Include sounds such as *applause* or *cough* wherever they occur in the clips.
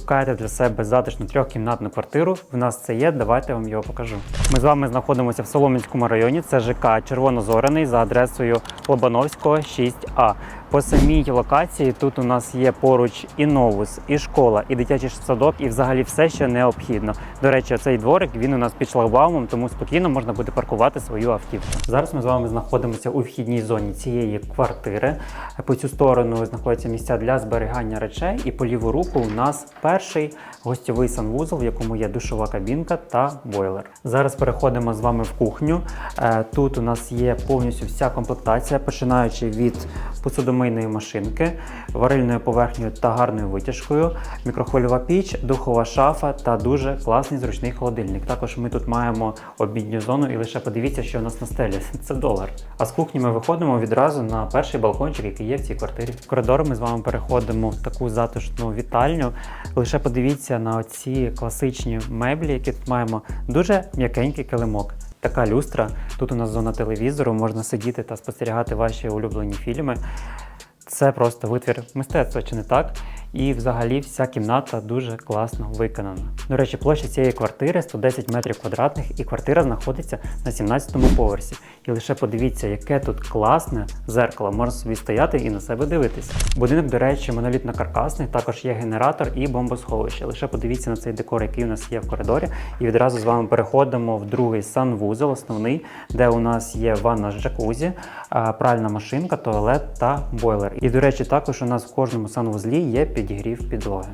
Шукаєте для себе затишну трьохкімнатну квартиру. В нас це є. Давайте я вам його покажу. Ми з вами знаходимося в Солом'янському районі. Це ЖК Червонозорений за адресою Лобановського 6А. По самій локації тут у нас є поруч і новус, і школа, і дитячий садок, і взагалі все, що необхідно. До речі, цей дворик він у нас під шлагбаумом, тому спокійно можна буде паркувати свою автівку. Зараз ми з вами знаходимося у вхідній зоні цієї квартири. По цю сторону знаходяться місця для зберігання речей, і по ліву руку у нас перший гостьовий санвузол, в якому є душова кабінка та бойлер. Зараз переходимо з вами в кухню. Е, Тут у нас є повністю вся комплектація, починаючи від посудомийної машинки, варильною поверхнею та гарною витяжкою, мікрохвильова піч, духова шафа та дуже класний зручний холодильник. Також ми тут маємо обідню зону, і лише подивіться, що у нас на стелі. *laughs* Це долар. А з кухні ми виходимо відразу на перший балкончик, який є в цій квартирі. В коридор ми з вами переходимо в таку затишну вітальню. Лише подивіться на оці класичні меблі, які тут маємо. Дуже м'якенький килимок. Така люстра. Тут у нас зона телевізору, можна сидіти та спостерігати ваші улюблені фільми. Це просто витвір мистецтва, чи не так? І взагалі вся кімната дуже класно виконана. До речі, площа цієї квартири 110 метрів квадратних, і квартира знаходиться на 17-му поверсі. І лише подивіться, яке тут класне зеркало, можна собі стояти і на себе дивитися. Будинок, до речі, монолітно-каркасний, також є генератор і бомбосховище. Лише подивіться на цей декор, який у нас є в коридорі. І відразу з вами переходимо в другий санвузол, основний, де у нас є ванна з джакузі, пральна машинка, туалет та бойлер. І, до речі, також у нас в кожному санвузлі є підігрів підлоги.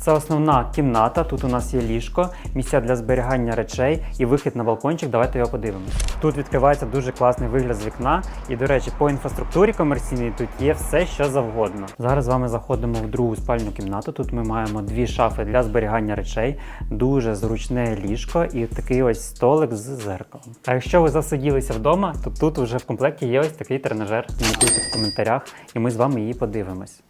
Це основна кімната. Тут у нас є ліжко, місця для зберігання речей і вихід на балкончик. Давайте його подивимось. Тут відкривається дуже класний вигляд з вікна. І, до речі, по інфраструктурі комерційній тут є все, що завгодно. Зараз з вами заходимо в другу спальню кімнату. Тут ми маємо дві шафи для зберігання речей, дуже зручне ліжко і такий ось столик з зеркалом. А якщо ви засиділися вдома, то тут вже в комплекті є ось такий тренажер. Коментуйте в коментарях, і ми з вами її подивимось.